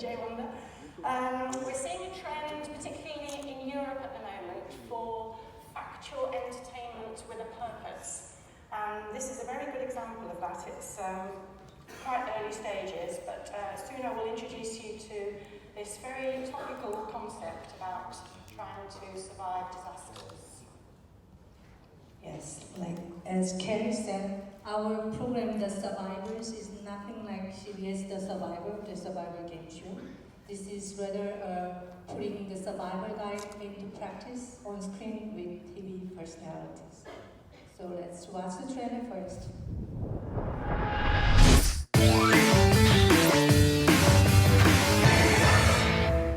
Jay Wonder. Um, we're seeing a trend, particularly in Europe at the moment, for factual entertainment with a purpose. Um, this is a very good example of that. It's um, quite early stages, but uh, soon I will introduce you to this very topical concept about trying to survive disasters. Yes, like as Kerry said, our program, The Survivors, is nothing like CBS The Survivor, The Survivor Game Show. This is rather uh, putting the survivor guide into practice on screen with TV personalities. So let's watch the trailer first.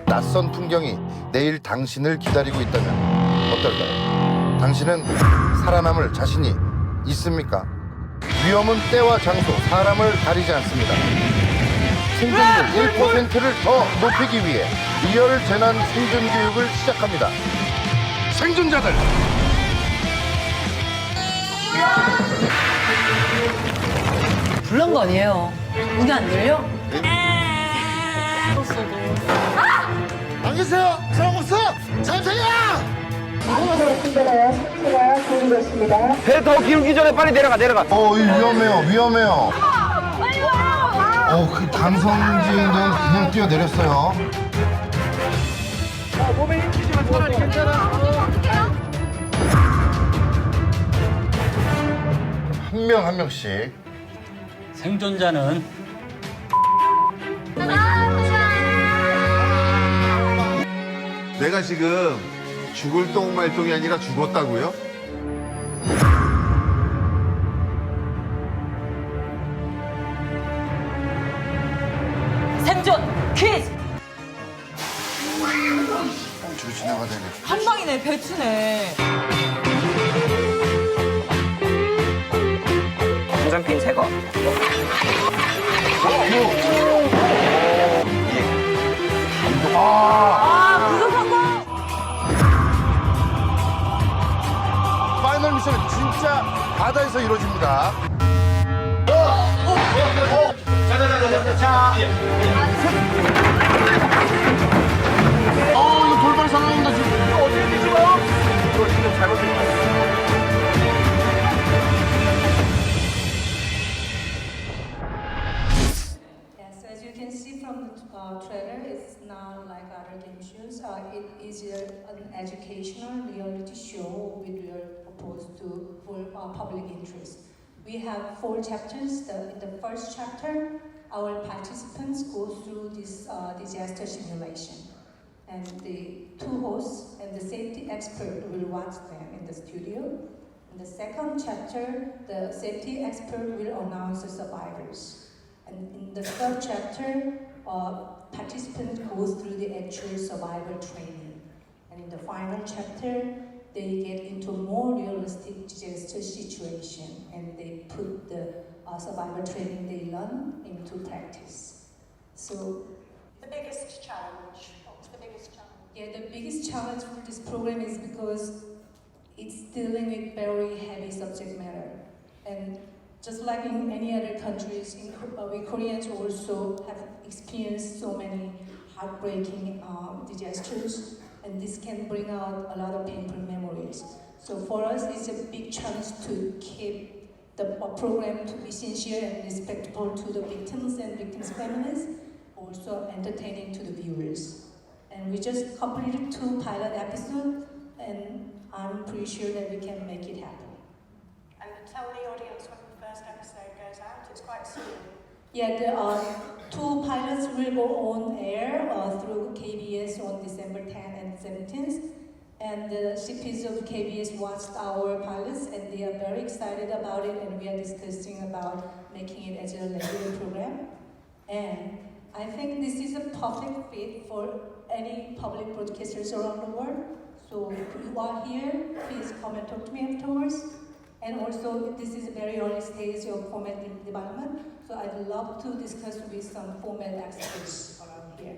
낯선 풍경이 내일 당신을 기다리고 있다면 어떨까요? 당신은 살아남을 자신이 있습니까? 위험은 때와 장소, 사람을 가리지 않습니다. 생존율 1%를 더 높이기 위해 리얼 재난 생존 교육을 시작합니다. 생존자들 불난 거 아니에요? 문이 안 열려? 안 계세요? 사람 없어? 잠 시만요! 배더 기울기 전에 빨리 내려가 내려가 어, 위험해요, 위험해요. 어, 그 강성진은 그냥 뛰어내렸어요. 몸에 힘주지만 차라리 괜찮아 한명 한 명씩 생존자는 내가 지금 죽을 똥말똥이 아니라 죽었다고요? 생존 퀴즈! 뒤로 지나가야 되네. 한 방이네 배추네. 점핑 제거 아 미션은 진짜 바다에서 이루어집니다. 어, 이거 돌발 상황입니다, 지금. 어떻게 뒤집어? 이거 지금 잘못된 Yes, as you can see from the uh, trailer, it's not like other game shows. Uh, it is a, an educational reality show with real purpose to for uh, public interest. We have four chapters. The, in the first chapter, our participants go through this uh, disaster simulation, and the two hosts and the safety expert will watch them in the studio. In the second chapter, the safety expert will announce the survivors. And in the third chapter, uh, participants go through the actual survival training. And in the final chapter, they get into more realistic disaster situation and they put the uh, survival training they learn into practice. So, The biggest challenge. What's the biggest challenge? yeah, the biggest challenge for this program is because it's dealing with very heavy subject matter. And just like in any other countries, in, uh, we Koreans also have experienced so many heartbreaking um, disasters, and this can bring out a lot of painful memories. So for us, it's a big chance to keep the program to be sincere and respectful to the victims and victims' families, also entertaining to the viewers. And we just completed two pilot episodes, and I'm pretty sure that we can make it happen. And tell the audience when the first episode goes out. It's quite soon. Yeah, the uh, two pilots will go on air uh, through KBS on December 10th and 17th. And the CPs of KBS watched our pilots and they are very excited about it and we are discussing about making it as a regular program. And I think this is a perfect fit for any public broadcasters around the world. So if you are here, please come and talk to me afterwards. And also, this is a very early stage of format development, so I'd love to discuss with some format experts around here.